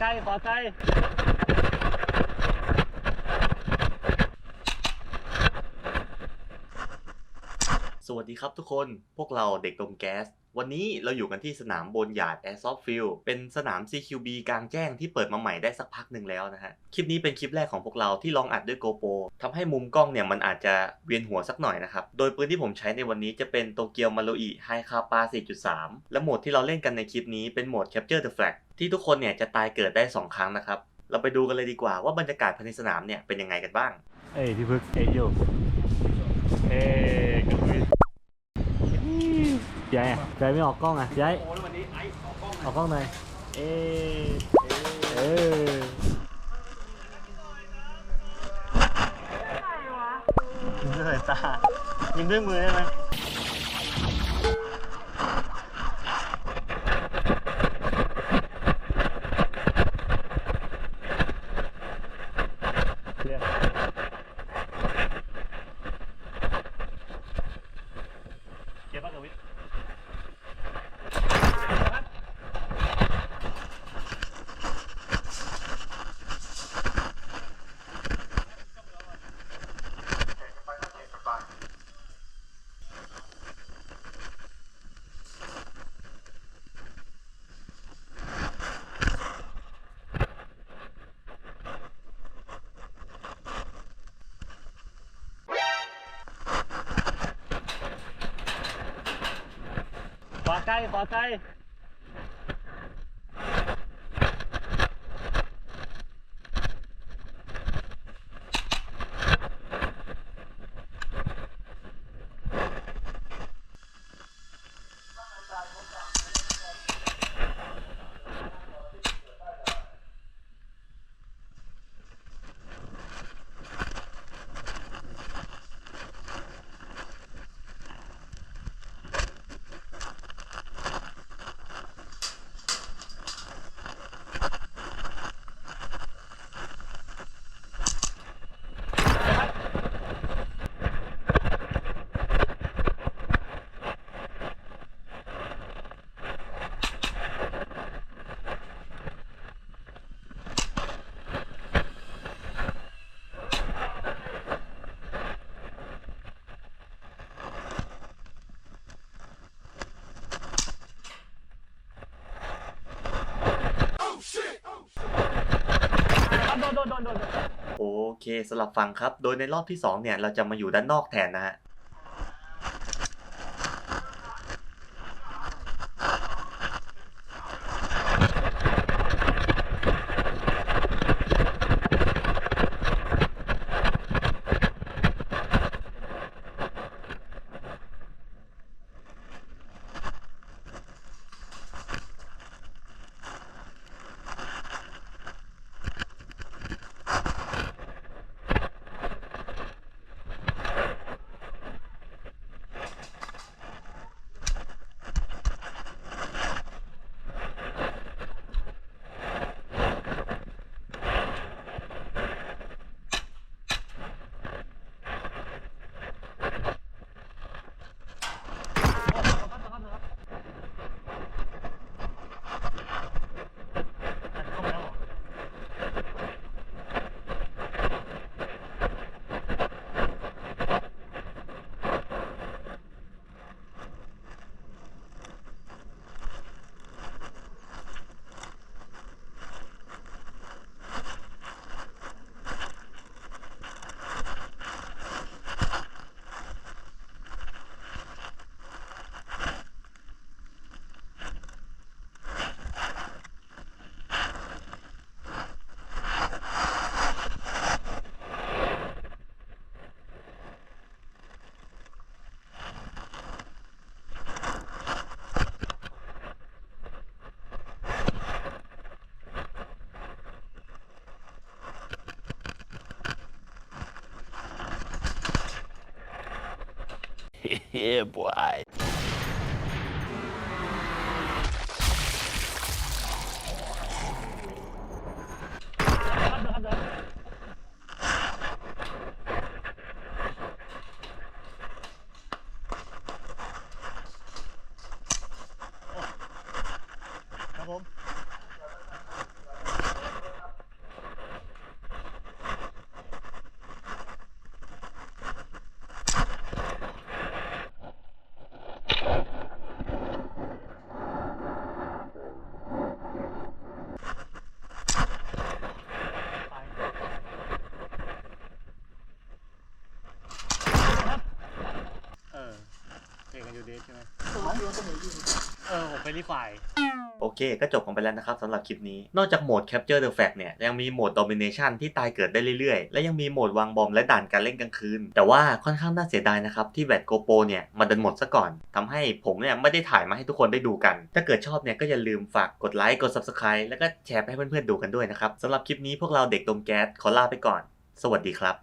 ไกลขวาไกล สวัสดีครับทุกคนพวกเราเด็กดมแก๊ส วันนี้เราอยู่กันที่สนามบนหยาด Airsoft Field เป็นสนาม CQB กลางแจ้งที่เปิดมาใหม่ได้สักพักหนึ่งแล้วนะฮะ คลิปนี้เป็นคลิปแรกของพวกเราที่ลองอัดด้วย GoPro ทำให้มุมกล้องเนี่ยมันอาจจะเวียนหัวสักหน่อยนะครับ โดยปืนที่ผมใช้ในวันนี้จะเป็นโตเกียวมา r อิไฮคาปา4.3 และโหมดที่เราเล่นกันในคลิปนี้เป็นโหมด Capture the Flag ที่ทุกคนเนี่ยจะตายเกิดได้ 2 ครั้งนะครับ เราไปดูกันเลยดีกว่าว่าบรรยากาศภายในสนามเนี่ยเป็นยังไงกันบ้าง เอ้ยพี่พึกเอ้ยอยู่เอ้ยกันเล ยยายอะยายไม่ออกกล้องอะยายโอ้แล้ววันนี้ไอ้ออกกล้องออกกล้องหน่อยเอ้ยเออยิงด้วยตายิงด้วยมือได้ไหมเรียกเก็บปะกวิท ขวาใกล้ขวาใกล้โดนโดนโดนโดน โอ เคสลับฝั่งครับ โดยในรอบที่ 2 เนี่ย เราจะมาอยู่ด้านนอกแทนนะฮะ yeah boy ไหมเออผมไปรีไฟล์โอเค ก็จบกันไปแล้วนะครับสำหรับคลิปนี้ นอกจากโหมด Capture the Flag เนี่ย ยังมีโหมด Domination ที่ตายเกิดได้เรื่อยๆ และยังมีโหมดวางบอมและด่านการเล่นกลางคืน แต่ว่าค่อนข้างน่าเสียดายนะครับ ที่แบตโกโปเนี่ย มันดันหมดซะก่อนทำให้ผมเนี่ย ไม่ได้ถ่ายมาให้ทุกคนได้ดูกัน ถ้าเกิดชอบเนี่ย ก็อย่าลืมฝากกดไลค์กด Subscribe แล้วก็แชร์ไปให้เพื่อนๆดูกันด้วยนะครับสำหรับคลิปนี้พวกเราเด็กดมแก๊สขอลาไปก่อน สวัสดีครับ